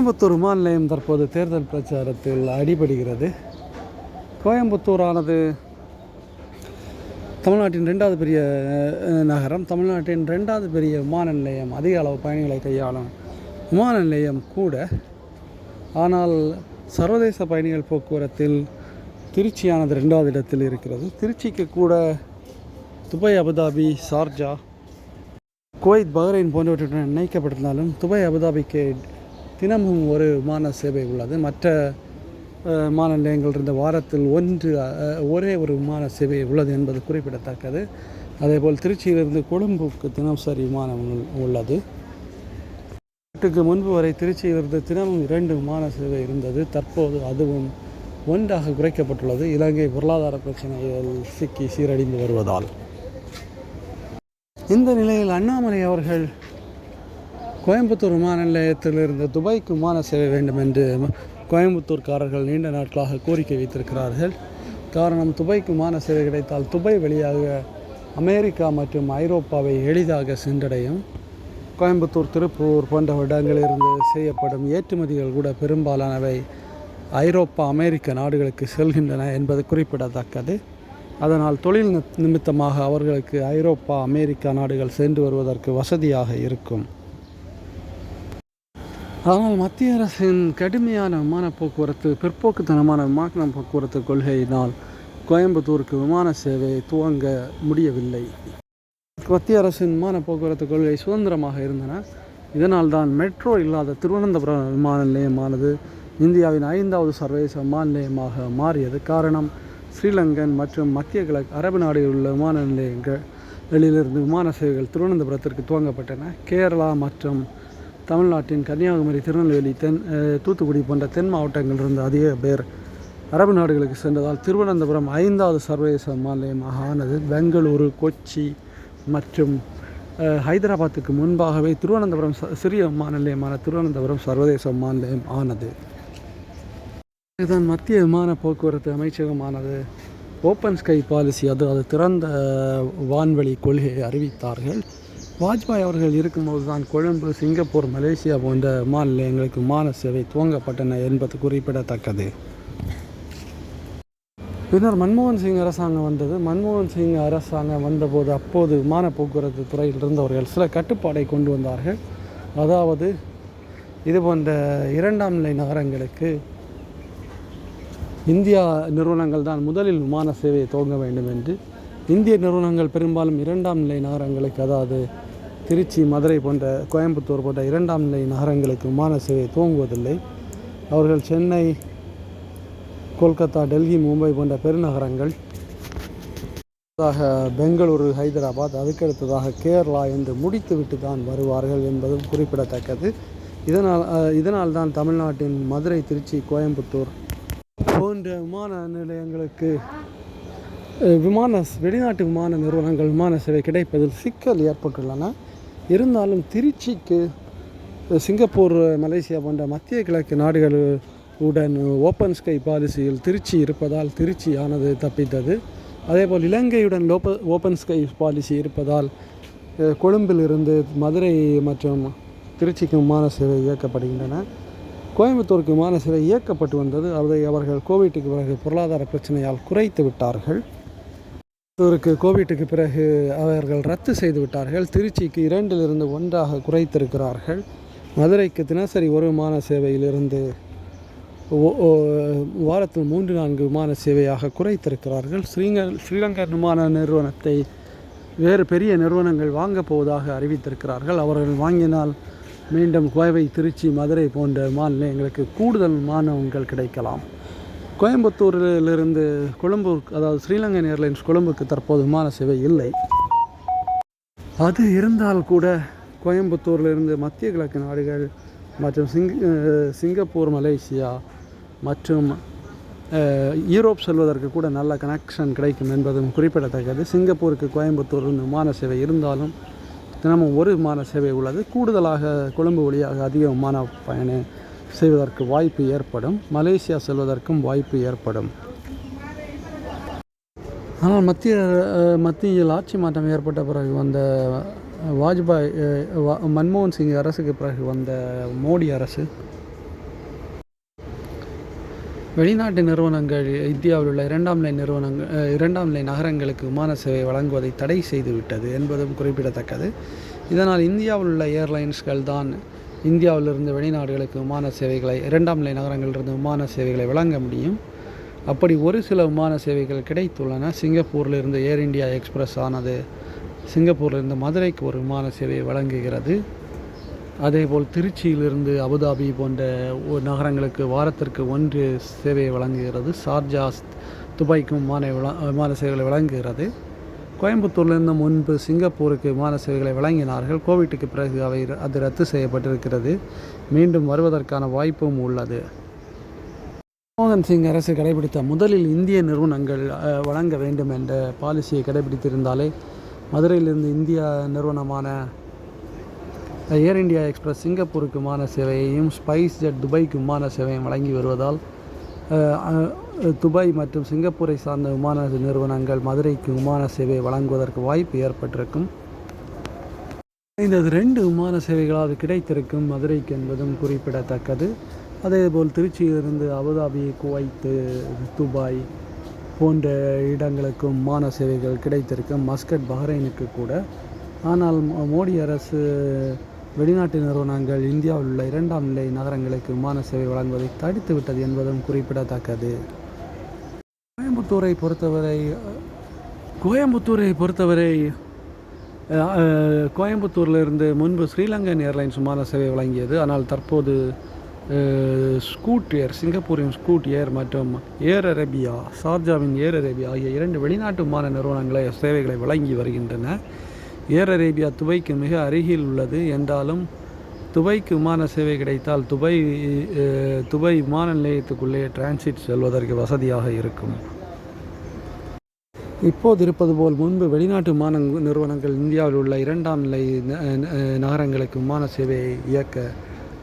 கோயம்புத்தூர் விமான நிலையம் தற்போது தேர்தல் பிரச்சாரத்தில் அடிபடுகிறது. கோயம்புத்தூரானது தமிழ்நாட்டின் ரெண்டாவது பெரிய நகரம். தமிழ்நாட்டின் ரெண்டாவது பெரிய விமான நிலையம் அதிக அளவு பயணிகளை கையாளும் விமான நிலையம் கூட. ஆனால் சர்வதேச பயணிகள் போக்குவரத்தில் திருச்சியானது ரெண்டாவது இடத்தில் இருக்கிறது. திருச்சிக்கு கூட Dubai Abu Dhabi Sharjah Kuwait Bahrain போன்றவற்றுடன் இணைக்கப்பட்டிருந்தாலும் துபாய் அபுதாபிக்கு தினமும் ஒரு விமான சேவை உள்ளது. மற்ற விமான நிலையங்கள் இருந்த வாரத்தில் ஒன்று ஒரே ஒரு விமான சேவை உள்ளது என்பது குறிப்பிடத்தக்கது. அதேபோல் திருச்சியிலிருந்து கொழும்புக்கு தினசரி விமானம் உள்ளது. நாட்டுக்கு முன்பு வரை திருச்சியிலிருந்து தினமும் இரண்டு விமான சேவை இருந்தது. தற்போது அதுவும் ஒன்றாக குறைக்கப்பட்டுள்ளது. இலங்கை பொருளாதார பிரச்சனையில் சிக்கி சீரழிந்து வருவதால். இந்த நிலையில் அண்ணாமலை அவர்கள் கோயம்புத்தூர் விமான நிலையத்திலிருந்து துபாய்க்கு விமான சேவை வேண்டும் என்று கோயம்புத்தூர்காரர்கள் நீண்ட நாட்களாக கோரிக்கை வைத்திருக்கிறார்கள். காரணம் துபாய்க்கு விமான சேவை கிடைத்தால் துபாய் வழியாக அமெரிக்கா மற்றும் ஐரோப்பாவை எளிதாக சென்றடையும். கோயம்புத்தூர் திருப்பூர் போன்ற இடங்களிலிருந்து செய்யப்படும் ஏற்றுமதிகள் கூட பெரும்பாலானவை ஐரோப்பா அமெரிக்க நாடுகளுக்கு செல்கின்றன என்பது குறிப்பிடத்தக்கது. அதனால் தொழில் நிமித்தமாக அவர்களுக்கு ஐரோப்பா அமெரிக்கா நாடுகள் சென்று வருவதற்கு வசதியாக இருக்கும். ஆனால் மத்திய அரசின் கடுமையான விமான போக்குவரத்து பிற்போக்குத்தனமான விமான போக்குவரத்து கொள்கையினால் கோயம்புத்தூருக்கு விமான சேவை துவங்க முடியவில்லை. மத்திய அரசின் விமான போக்குவரத்து கொள்கை சுதந்திரமாக இருந்தன. இதனால் தான் மெட்ரோ இல்லாத திருவனந்தபுரம் விமான நிலையமானது இந்தியாவின் ஐந்தாவது சர்வதேச விமான நிலையமாக மாறியது. காரணம் ஸ்ரீலங்கன் மற்றும் மத்திய கிழக்கு அரபு நாடுகளில் உள்ள விமான நிலையங்களிலிருந்து விமான சேவைகள் திருவனந்தபுரத்திற்கு துவங்கப்பட்டன. கேரளா மற்றும் தமிழ்நாட்டின் கன்னியாகுமரி திருநெல்வேலி தென் தூத்துக்குடி போன்ற தென் மாவட்டங்களிலிருந்து அதிக பேர் அரபு நாடுகளுக்கு சென்றதால் திருவனந்தபுரம் ஐந்தாவது சர்வதேச மாநிலமாக ஆனது. பெங்களூரு கொச்சி மற்றும் ஹைதராபாத்துக்கு முன்பாகவே திருவனந்தபுரம் ச- சிறிய விமான நிலையமான திருவனந்தபுரம் சர்வதேச விமான நிலையம் ஆனது. இதுதான் மத்திய விமான போக்குவரத்து அமைச்சகமானது. ஓப்பன் ஸ்கை பாலிசி அது திறந்த வான்வழி கொள்கையை அறிவித்தார்கள். வாஜ்பாய் அவர்கள் இருக்கும்போது தான் கொழும்பு சிங்கப்பூர் மலேசியா போன்ற மாநிலங்களுக்கு மான விமான சேவை துவங்கப்பட்டன என்பது குறிப்பிடத்தக்கது. பின்னர் மன்மோகன் சிங் அரசாங்கம் வந்தது. மன்மோகன் சிங் அரசாங்கம் வந்தபோது அப்போது விமான போக்குவரத்து துறையில் இருந்தவர்கள் சில கட்டுப்பாடை கொண்டு வந்தார்கள். அதாவது இது போன்ற இரண்டாம் நிலை நகரங்களுக்கு இந்தியா நிறுவனங்கள் தான் முதலில் விமான சேவையை துவங்க வேண்டும் என்று. இந்திய நிறுவனங்கள் பெரும்பாலும் இரண்டாம் நிலை நகரங்களுக்கு அதாவது திருச்சி மதுரை போன்ற கோயம்புத்தூர் போன்ற இரண்டாம் நிலை நகரங்களுக்கு விமான சேவை துவங்குவதில்லை. அவர்கள் சென்னை கொல்கத்தா டெல்லி மும்பை போன்ற பெருநகரங்கள் பெங்களூரு ஹைதராபாத் அதுக்கடுத்ததாக கேரளா என்று முடித்துவிட்டு தான் வருவார்கள் என்பதும் குறிப்பிடத்தக்கது. இதனால் இதனால் தான் தமிழ்நாட்டின் மதுரை திருச்சி கோயம்புத்தூர் போன்ற விமான நிலையங்களுக்கு விமான வெளிநாட்டு விமான நிறுவனங்கள் விமான சேவை கிடைப்பதில் சிக்கல் ஏற்பட்டுள்ளன. இருந்தாலும் திருச்சிக்கு சிங்கப்பூர் மலேசியா போன்ற மத்திய கிழக்கு நாடுகள் உடன் ஓப்பன் ஸ்கை பாலிசியில் திருச்சி இருப்பதால் திருச்சி ஆனது தப்பித்தது. அதேபோல் இலங்கையுடன் லோப்ப ஓப்பன் ஸ்கை பாலிசி இருப்பதால் கொழும்பிலிருந்து மதுரை மற்றும் திருச்சிக்கு விமான சேவை இயக்கப்படுகின்றன. கோயம்புத்தூருக்கு விமான சேவை இயக்கப்பட்டு வந்தது. அதை அவர்கள் கோவிட்டுக்கு பிறகு பொருளாதார பிரச்சனையால் குறைத்து விட்டார்கள். இவருக்கு கோவிட்டுக்கு பிறகு அவர்கள் ரத்து செய்து விட்டார்கள். திருச்சிக்கு இரண்டிலிருந்து ஒன்றாக குறைத்திருக்கிறார்கள். மதுரைக்கு தினசரி ஒரு விமான சேவையிலிருந்து வாரத்தில் மூன்று நான்கு விமான சேவையாக குறைத்திருக்கிறார்கள். ஸ்ரீங்க ஸ்ரீலங்கர் விமான நிறுவனத்தை வேறு பெரிய நிறுவனங்கள் வாங்கப் போவதாக அறிவித்திருக்கிறார்கள். அவர்கள் வாங்கினால் மீண்டும் கோவை திருச்சி மதுரை போன்ற விமான நிலையங்களுக்கு கூடுதல் விமானங்கள் கிடைக்கலாம். கோயம்புத்தூரிலிருந்து கொழும்பு அதாவது ஸ்ரீலங்கன் ஏர்லைன்ஸ் கொழும்புக்கு தற்போது விமான சேவை இல்லை. அது இருந்தால் கூட கோயம்புத்தூரிலிருந்து மத்திய கிழக்கு நாடுகள் மற்றும் சிங் சிங்கப்பூர் மலேசியா மற்றும் யூரோப் செல்வதற்கு கூட நல்ல கனெக்ஷன் கிடைக்கும் என்பதும் குறிப்பிடத்தக்கது. சிங்கப்பூருக்கு கோயம்புத்தூர் விமான சேவை இருந்தாலும் தினமும் ஒரு விமான சேவை உள்ளது. கூடுதலாக கொழும்பு வழியாக அதிக விமான பயணம் செய்வதற்கு வாய்ப்பு ஏற்படும் மலேசியா செல்வதற்கும் வாய்ப்பு ஏற்படும். ஆனால் மத்திய மத்தியில் ஆட்சி மாற்றம் ஏற்பட்ட பிறகு வந்த வாஜ்பாய் வா- மன்மோகன் சிங் அரசுக்கு பிறகு வந்த மோடி அரசு வெளிநாட்டு நிறுவனங்கள் இந்தியாவில் உள்ள இரண்டாம் நிலை நிறுவனங்கள் இரண்டாம் நிலை நகரங்களுக்கு விமான சேவை வழங்குவதை தடை செய்துவிட்டது என்பதும் குறிப்பிடத்தக்கது. இதனால் இந்தியாவில் உள்ள ஏர்லைன்ஸ்கள் தான் இந்தியாவிலிருந்து வெளிநாடுகளுக்கு விமான சேவைகளை இரண்டாம் நிலை நகரங்களிலிருந்து விமான சேவைகளை வழங்க முடியும். அப்படி ஒரு சில விமான சேவைகள் கிடைத்துள்ளன. சிங்கப்பூரிலிருந்து ஏர் இந்தியா எக்ஸ்பிரஸ் ஆனது சிங்கப்பூரிலிருந்து மதுரைக்கு ஒரு விமான சேவையை வழங்குகிறது. அதேபோல் திருச்சியிலிருந்து அபுதாபி போன்ற நகரங்களுக்கு வாரத்திற்கு ஒன்று சேவையை வழங்குகிறது. சார்ஜாஸ் துபாய்க்கும் விமான விமான சேவைகளை வழங்குகிறது. கோயம்புத்தூர்லேருந்து முன்பு சிங்கப்பூருக்கு விமான சேவைகளை வழங்கினார்கள். கோவிட்டுக்கு பிறகு அவை அது ரத்து செய்யப்பட்டிருக்கிறது. மீண்டும் வருவதற்கான வாய்ப்பும் உள்ளது. மன்மோகன் சிங் அரசு கடைபிடித்த முதலில் இந்திய நிறுவனங்கள் வழங்க வேண்டும் என்ற பாலிசியை கடைபிடித்திருந்தாலே மதுரையிலிருந்து இந்தியா நிறுவனமான ஏர் இந்தியா எக்ஸ்பிரஸ் சிங்கப்பூருக்கு விமான சேவையையும் ஸ்பைஸ் ஜெட் துபாய்க்கு விமான சேவையும் வழங்கி வருவதால் துபாய் மற்றும் சிங்கப்பூரை சார்ந்த விமான நிறுவனங்கள் மதுரைக்கு விமான சேவை வழங்குவதற்கு வாய்ப்பு ஏற்பட்டிருக்கும். இந்த ரெண்டு விமான சேவைகளாவது கிடைத்திருக்கும். மதுரைக்கு என்பதும் குறிப்பிடத்தக்கது. அதேபோல் திருச்சியிலிருந்து அபுதாபி குவைத்து துபாய் போன்ற இடங்களுக்கும் விமான சேவைகள் கிடைத்திருக்கும். மஸ்கட் பஹ்ரைனுக்கு கூட. ஆனால் மோடி அரசு வெளிநாட்டு நிறுவனங்கள் இந்தியாவில் உள்ள இரண்டாம் நிலை நகரங்களுக்கு விமான சேவை வழங்குவதை தடுத்துவிட்டது என்பதும் குறிப்பிடத்தக்கது. கோயம்புத்தூரை பொறுத்தவரை கோயம்புத்தூரை பொறுத்தவரை கோயம்புத்தூரிலிருந்து முன்பு ஸ்ரீலங்கன் ஏர்லைன்ஸ் விமான சேவை வழங்கியது. ஆனால் தற்போது ஸ்கூட் ஏர் சிங்கப்பூரின் ஸ்கூட் ஏர் மற்றும் ஏர் அரேபியா ஷார்ஜாவின் ஏர் அரேபியா ஆகிய இரண்டு வெளிநாட்டு விமான நிறுவனங்களை சேவைகளை வழங்கி வருகின்றன. ஏர் அரேபியா துபைக்கு மிக அருகில் உள்ளது என்றாலும் துபைக்கு விமான சேவை கிடைத்தால் துபை துபை விமான நிலையத்துக்குள்ளே டிரான்சிட் செல்வதற்கு வசதியாக இருக்கும். இப்போது இருப்பது போல் முன்பு வெளிநாட்டு விமான நிறுவனங்கள் இந்தியாவில் உள்ள இரண்டாம் நிலை ந- ந- நகரங்களுக்கு விமான சேவையை இயக்க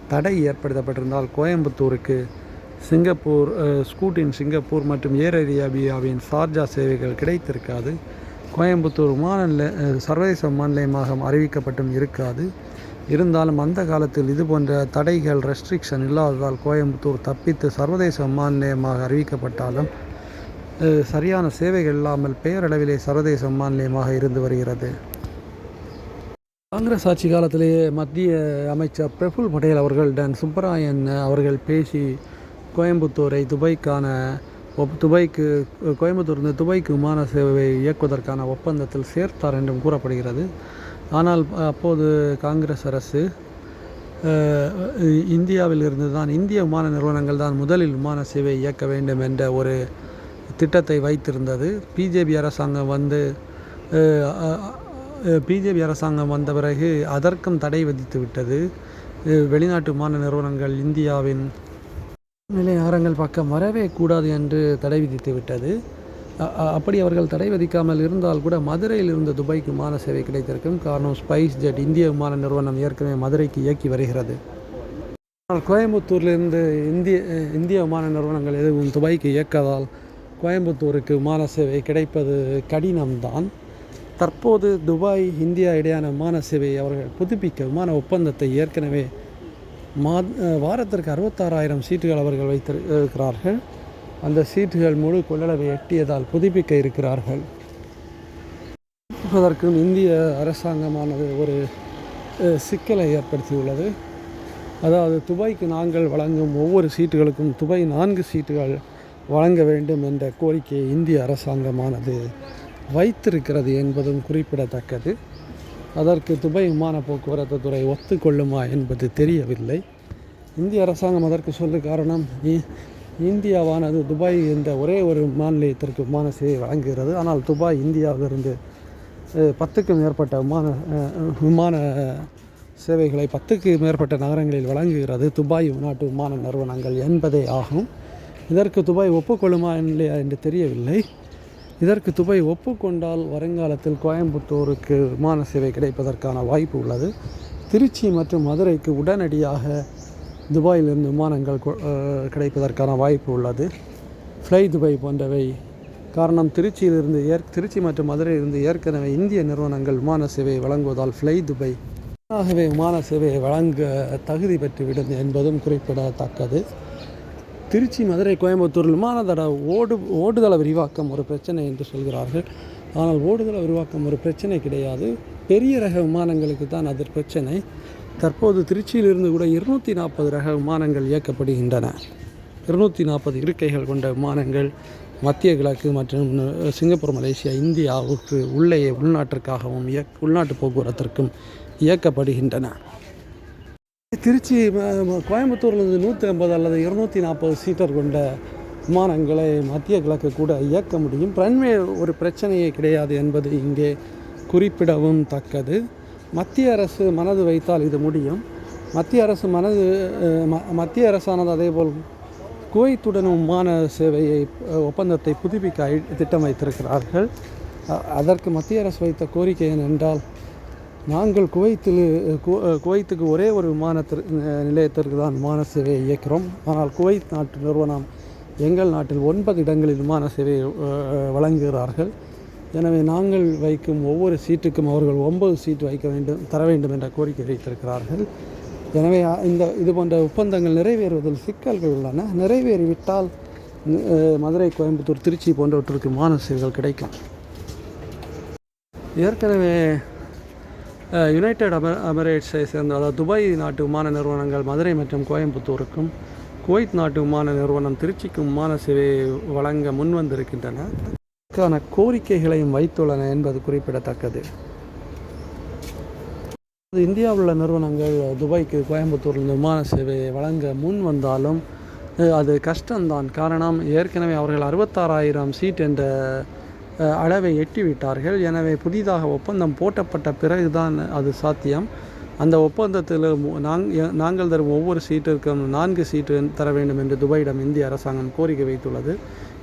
தடை ஏற்படுத்தப்பட்டிருந்தால் கோயம்புத்தூருக்கு சிங்கப்பூர் ஸ்கூட்டின் சிங்கப்பூர் மற்றும் ஏர் அரேபியாவின் சார்ஜா சேவைகள் கிடைத்திருக்காது. கோயம்புத்தூர் விமான நிலைய சர்வதேச விமான நிலையமாக அறிவிக்கப்பட்டும் இருக்காது. இருந்தாலும் அந்த காலத்தில் இது போன்ற தடைகள் ரெஸ்ட்ரிக்ஷன் இல்லாததால் கோயம்புத்தூர் தப்பித்து சர்வதேச விமான நிலையமாக அறிவிக்கப்பட்டாலும் சரியான சேவைகள் இல்லாமல் பெயரளவிலே சர்வதேச விமான நிலையமாக இருந்து வருகிறது. காங்கிரஸ் ஆட்சி காலத்திலேயே மத்திய அமைச்சர் பிரபுல் பட்டேல் அவர்களுடன் சுப்பராயன் அவர்கள் பேசி கோயம்புத்தூரை துபாய்க்கான ஒப் துபாய்க்கு கோயம்புத்தூர்ந்து துபாய்க்கு விமான சேவை இயக்குவதற்கான ஒப்பந்தத்தில் சேர்த்தார் என்றும் கூறப்படுகிறது. ஆனால் அப்போது காங்கிரஸ் அரசு இந்தியாவில் இருந்து தான் இந்திய விமான நிறுவனங்கள் தான் முதலில் விமான சேவை இயக்க வேண்டும் என்ற ஒரு திட்டத்தை வைத்திருந்தது. பிஜேபி அரசாங்கம் வந்து பிஜேபி அரசாங்கம் வந்த பிறகு அதற்கும் தடை விதித்து விட்டது. வெளிநாட்டு விமான நிறுவனங்கள் இந்தியாவின் நிலையாரங்கள் பக்கம் வரவே கூடாது என்று தடை விதித்து விட்டது. அப்படி அவர்கள் தடை விதிக்காமல் இருந்தால் கூட மதுரையில் இருந்து துபாய்க்கு விமான சேவை கிடைத்திருக்கும் காரணம் ஸ்பைஸ் ஜெட் இந்திய விமான நிறுவனம் ஏற்கனவே மதுரைக்கு இயக்கி வருகிறது. ஆனால் கோயம்புத்தூரிலிருந்து இந்திய இந்திய விமான நிறுவனங்கள் எதுவும் துபாய்க்கு இயக்காதால் கோயம்புத்தூருக்கு விமான சேவை கிடைப்பது கடினம்தான். தற்போது துபாய் இந்தியா இடையான விமான சேவை அவர்கள் புதுப்பிக்க விமான ஒப்பந்தத்தை ஏற்கனவே மா வாரத்திற்கு அறுபத்தாறாயிரம் சீட்டுகள் அவர்கள் வைத்திருக்கிறார்கள். அந்த சீட்டுகள் முழு கொள்ளளவை எட்டியதால் புதுப்பிக்க இருக்கிறார்கள். அதற்கும் இந்திய அரசாங்கமானது ஒரு சிக்கலை ஏற்படுத்தியுள்ளது. அதாவது துபாய்க்கு நாங்கள் வழங்கும் ஒவ்வொரு சீட்டுகளுக்கும் துபாய் நான்கு சீட்டுகள் வழங்க வேண்டும் என்ற கோரிக்கையை இந்திய அரசாங்கமானது வைத்திருக்கிறது என்பதும் குறிப்பிடத்தக்கது. அதற்கு துபாய் விமான போக்குவரத்து துறை ஒத்துக்கொள்ளுமா என்பது தெரியவில்லை. இந்திய அரசாங்கம் அதற்கு சொல்ல காரணம் இ- இந்தியாவானது துபாய் என்ற ஒரே ஒரு விமான நிலையத்திற்கு விமான சேவை வழங்குகிறது. ஆனால் துபாய் இந்தியாவிலிருந்து பத்துக்கும் மேற்பட்ட விமான விமான சேவைகளை பத்துக்கு மேற்பட்ட நகரங்களில் வழங்குகிறது துபாய் நாட்டு விமான நிறுவனங்கள் என்பதே ஆகும். இதற்கு துபாய் ஒப்புக்கொள்ளுமா இல்லையா என்று தெரியவில்லை. இதற்கு துபை ஒப்புக்கொண்டால் வருங்காலத்தில் கோயம்புத்தூருக்கு விமான சேவை கிடைப்பதற்கான வாய்ப்பு உள்ளது. திருச்சி மற்றும் மதுரைக்கு உடனடியாக துபாயிலிருந்து விமானங்கள் கொ- கிடைப்பதற்கான வாய்ப்பு உள்ளது. ஃப்ளை துபாய் போன்றவை காரணம் திருச்சியிலிருந்து ஏற் திருச்சி மற்றும் மதுரையிலிருந்து ஏற்கனவே இந்திய நிறுவனங்கள் விமான சேவையை வழங்குவதால் ஃப்ளை துபாய் ஆகவே விமான சேவையை வழங்க தகுதி பெற்றுவிடும் என்பதும் குறிப்பிடத்தக்கது. திருச்சி மதுரை கோயம்புத்தூர் விமானதட ஓடு ஓடுதள விரிவாக்கம் ஒரு பிரச்சனை என்று சொல்கிறார்கள். ஆனால் ஓடுதள விரிவாக்கம் ஒரு பிரச்சனை கிடையாது. பெரிய ரக விமானங்களுக்கு தான் அது பிரச்சனை. தற்போது திருச்சியிலிருந்து கூட இருநூற்றி நாற்பது ரக விமானங்கள் இயக்கப்படுகின்றன. இருநூற்றி நாற்பது இருக்கைகள் கொண்ட விமானங்கள் மத்திய கிழக்கு மற்றும் சிங்கப்பூர் மலேசியா இந்தியாவுக்கு உள்ளேயே உள்நாட்டிற்காகவும் இயக் உள்நாட்டு போக்குவரத்திற்கும் இயக்கப்படுகின்றன. திருச்சி கோயம்புத்தூரில் இருந்து கோயம்புத்தூர்லேருந்து நூற்றி ஐம்பது அல்லது இருநூற்றி நாற்பது சீட்டர் கொண்ட விமானங்களை மத்திய கிழக்கு கூட இயக்க முடியும். ரன்வே ஒரு பிரச்சனையே கிடையாது என்பது இங்கே குறிப்பிடவும் தக்கது. மத்திய அரசு மனது வைத்தால் இது முடியும். மத்திய அரசு மனது ம- மத்திய அரசானது அதேபோல் குவைத்துடன் விமான சேவையை ஒப்பந்தத்தை புதுப்பிக்க திட்டம் வைத்திருக்கிறார்கள் அதற்கு மத்திய அரசு வைத்த கோரிக்கை என்னென்றால் நாங்கள் குவைத்தில் குவைத்துக்கு ஒரே ஒரு விமானத்திற்கு நிலையத்திற்கு தான் விமான சேவையை இயக்கிறோம். ஆனால் குவைத் நாட்டு நிறுவனம் எங்கள் நாட்டில் ஒன்பது இடங்களில் விமான சேவையை வழங்குகிறார்கள். எனவே நாங்கள் வைக்கும் ஒவ்வொரு சீட்டுக்கும் அவர்கள் ஒன்பது சீட் வைக்க வேண்டும் தர வேண்டும் என்ற கோரிக்கை வைத்திருக்கிறார்கள். எனவே இந்த இது போன்ற ஒப்பந்தங்கள் நிறைவேறுவதில் சிக்கல்கள் உள்ளன. நிறைவேறிவிட்டால் மதுரை கோயம்புத்தூர் திருச்சி போன்றவற்றுக்கு விமான சேவைகள் கிடைக்கும். ஏற்கனவே யுனைடெட் அம அமரேட்ஸை சேர்ந்த அதாவது துபாய் நாட்டு விமான நிறுவனங்கள் மதுரை மற்றும் கோயம்புத்தூருக்கும் குவைத் நாட்டு விமான நிறுவனம் திருச்சிக்கும் விமான சேவை வழங்க முன்வந்திருக்கின்றன. அதற்கான கோரிக்கைகளையும் வைத்துள்ளன என்பது குறிப்பிடத்தக்கது. இந்தியாவில் உள்ள நிறுவனங்கள் துபாய்க்கு கோயம்புத்தூரில் விமான சேவையை வழங்க முன் வந்தாலும் அது கஷ்டம்தான். காரணம் ஏற்கனவே அவர்கள் அறுபத்தாறாயிரம் சீட் என்ற அளவை எட்டிவிட்டார்கள். எனவே புதிதாக ஒப்பந்தம் போட்டப்பட்ட பிறகுதான் அது சாத்தியம். அந்த ஒப்பந்தத்தில் நாங்கள் தரும் ஒவ்வொரு சீட்டிற்கும் நான்கு சீட்டு தர வேண்டும் என்று துபாயிடம் இந்திய அரசாங்கம் கோரிக்கை வைத்துள்ளது.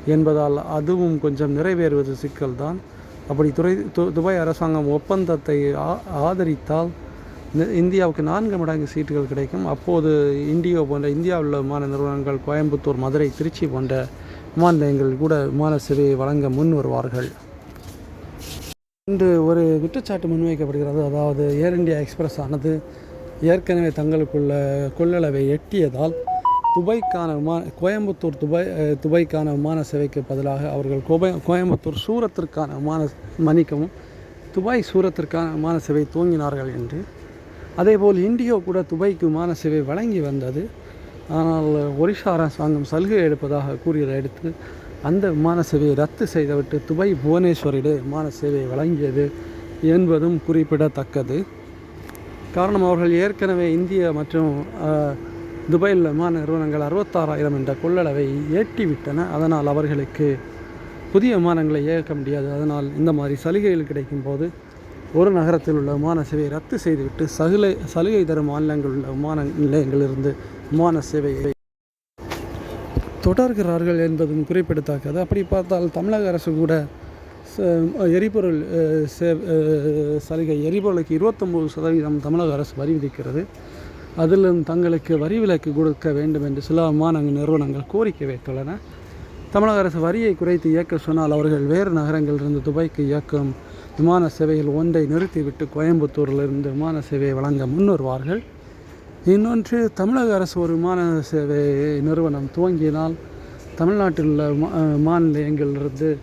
என்பதால் அதுவும் கொஞ்சம் நிறைவேறுவது சிக்கல்தான். அப்படி துறை து- துபாய் அரசாங்கம் ஒப்பந்தத்தை ஆ- ஆதரித்தால் இந்தியாவுக்கு நான்கு மடங்கு சீட்டுகள் கிடைக்கும். அப்போது இண்டியோ போன்ற இந்தியாவில் உள்ள விமான நிறுவனங்கள் கோயம்புத்தூர் மதுரை திருச்சி போன்ற விமான நிலையங்கள் கூட விமான சேவையை வழங்க முன் வருவார்கள். இன்று ஒரு குற்றச்சாட்டு முன்வைக்கப்படுகிறது. அதாவது ஏர் இந்தியா எக்ஸ்பிரஸ் ஆனது ஏற்கனவே தங்களுக்குள்ள கொள்ளளவை எட்டியதால் துபாய்க்கான விமான கோயம்புத்தூர் துபாய் துபாய்க்கான விமான சேவைக்கு பதிலாக அவர்கள் கோபை கோயம்புத்தூர் சூரத்திற்கான விமான மன்னிக்கவும் துபாய் சூரத்திற்கான விமான சேவை துவங்கினார்கள் என்று. அதேபோல் இண்டிகோ கூட துபாய்க்கு விமான சேவை வழங்கி வந்தது. ஆனால் ஒரிஷா அரசாங்கம் சலுகை எடுப்பதாக கூறியதை அடுத்து அந்த விமான சேவையை ரத்து செய்துவிட்டு துபாய் புவனேஸ்வரிலே விமான சேவையை வழங்கியது என்பதும் குறிப்பிடத்தக்கது. காரணம் அவர்கள் ஏற்கனவே இந்திய மற்றும் துபாயில் விமான நிறுவனங்கள் அறுபத்தாறாயிரம் என்ற கொள்ளளவை ஏற்றிவிட்டன. அதனால் அவர்களுக்கு புதிய விமானங்களை இயக்க முடியாது. அதனால் இந்த மாதிரி சலுகைகள் கிடைக்கும் போது ஒரு நகரத்தில் உள்ள விமான சேவையை ரத்து செய்துவிட்டு சலுகை சலுகை தரும் மாநிலங்களில் உள்ள விமான நிலையங்களிலிருந்து விமான சேவையை தொடர்கிறார்கள் என்பதும் குறிப்பிடத்தக்கது. அப்படி பார்த்தால் தமிழக அரசு கூட ச- எரிபொருள் சே- சலுகை எரிபொருளுக்கு இருபத்தொம்போது சதவீதம் தமிழக அரசு வரி விதிக்கிறது. அதிலும் தங்களுக்கு வரி விலக்கு கொடுக்க வேண்டும் என்று சில விமான நிறுவனங்கள் கோரிக்கை வைத்துள்ளன. தமிழக அரசு வரியை குறைத்து இயக்க சொன்னால் அவர்கள் வேறு நகரங்களிலிருந்து துபாய்க்கு இயக்கும் விமான சேவையில் ஒன்றை நிறுத்திவிட்டு கோயம்புத்தூரிலிருந்து விமான சேவையை வழங்க முன்வருவார்கள். இன்னொன்று தமிழக அரசு ஒரு விமான சேவை நிறுவனம் துவங்கினால் தமிழ்நாட்டில் உள்ள விமா- விமான நிலையங்களிலிருந்து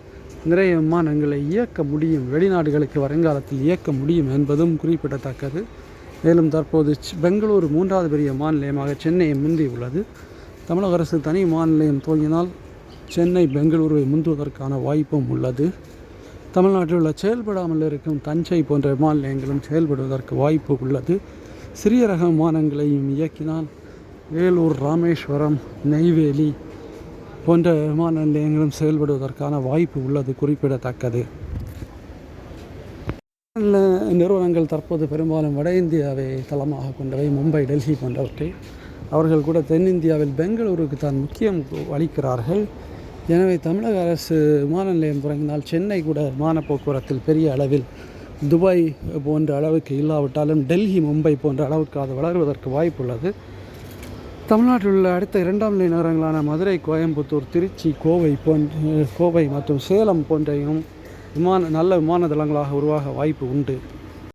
நிறைய விமானங்களை இயக்க முடியும் வெளிநாடுகளுக்கு வருங்காலத்தில் இயக்க முடியும் என்பதும் குறிப்பிடத்தக்கது. மேலும் தற்போது பெங்களூர் பெங்களூரு மூன்றாவது பெரிய விமான நிலையமாக சென்னையை முந்தியுள்ளது தமிழக அரசு தனி விமான நிலையம் துவங்கினால் சென்னை பெங்களூருவை முந்துவதற்கான வாய்ப்பும் உள்ளது. தமிழ்நாட்டில் உள்ள செயல்படாமல் இருக்கும் தஞ்சை போன்ற விமான நிலையங்களும் செயல்படுவதற்கு வாய்ப்பு உள்ளது. சிறிய ரக விமானங்களையும் இயக்கினால் வேலூர் ராமேஸ்வரம் நெய்வேலி போன்ற விமான நிலையங்களும் செயல்படுவதற்கான வாய்ப்பு உள்ளது குறிப்பிடத்தக்கது. நிறுவனங்கள் தற்போது பெரும்பாலும் வட இந்தியாவை தளமாக கொண்டவை மும்பை டெல்லி போன்றவற்றை. அவர்கள் கூட தென்னிந்தியாவில் பெங்களூருக்கு தான் முக்கியம் அளிக்கிறார்கள். எனவே தமிழக அரசு விமான நிலையம் தொடங்கினால் சென்னை கூட விமான போக்குவரத்தில் பெரிய அளவில் துபாய் போன்ற அளவுக்கு இல்லாவிட்டாலும் டெல்லி மும்பை போன்ற அளவுக்கு அது வாய்ப்பு வாய்ப்புள்ளது. தமிழ்நாட்டில் உள்ள அடுத்த இரண்டாம் நிலை நகரங்களான மதுரை கோயம்புத்தூர் திருச்சி கோவை போன்ற கோவை மற்றும் சேலம் போன்றையும் விமான நல்ல விமான தளங்களாக உருவாக வாய்ப்பு உண்டு.